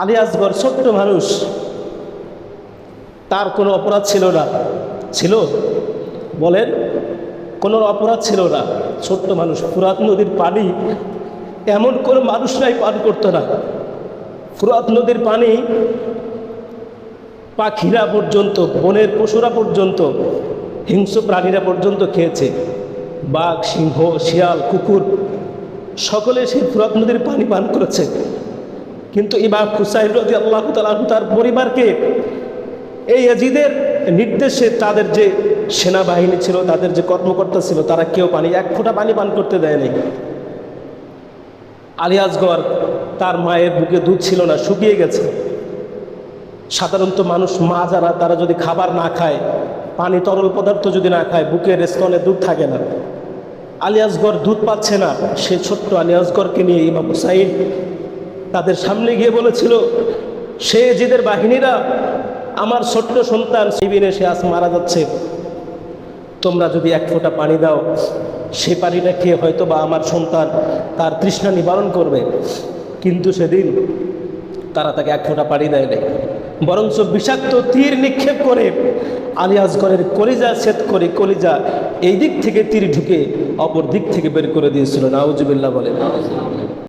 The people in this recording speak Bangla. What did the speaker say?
আলী আসগর ছোট্ট মানুষ, তার কোনো অপরাধ ছিল না। ছিল? বলেন, কোনো অপরাধ ছিল না। ছোট্ট মানুষ, ফুরাত নদীর পানি, এমন কোনো মানুষ নাই পান করতো না। ফুরাত নদীর পানি পাখিরা পর্যন্ত, বনের পশুরা পর্যন্ত, হিংস্র প্রাণীরা পর্যন্ত খেয়েছে। বাঘ, সিংহ, শিয়াল, কুকুর, সকলে সেই ফুরাত নদীর পানি পান করেছে। কিন্তু ইমাম হুসাইন রদি আল্লাহ তালু তার পরিবারকে এই এজিদের নির্দেশে তাদের যে সেনাবাহিনী ছিল, তাদের যে কর্মকর্তা ছিল, তারা কেউ পানি, এক ফোঁটা পানি পান করতে দেয়নি। আলিয়াজগর তার মায়ের বুকে দুধ ছিল না, শুকিয়ে গেছে। সাধারণত মানুষ মা যারা, তারা যদি খাবার না খায়, পানি তরল পদার্থ যদি না খায় বুকের স্তনে দুধ থাকে না। আলিয়াজগর দুধ পাচ্ছে না। সে ছোট্ট আলিয়াজগরকে নিয়ে ইমাম হুসাইন তাদের সামনে গিয়ে বলেছিল, সে এজিদের বাহিনীরা আমার ছোট্ট সন্তান শিবিরে সে আজ মারা যাচ্ছে। তোমরা যদি এক ফোঁটা পানি দাও, সে পানিটা খেয়ে হয়তো বা আমার সন্তান তার তৃষ্ণা নিবারণ করবে। কিন্তু সেদিন তারা তাকে এক ফোঁটা পানি দেয় নাই বরঞ্চ বিষাক্ত তীর নিক্ষেপ করে আলী কলিজা সেট করে কলিজা এই দিক থেকে তীর ঢুকে অপর দিক থেকে বের করে দিয়েছিল। নাউজুবিল্লাহ বলে।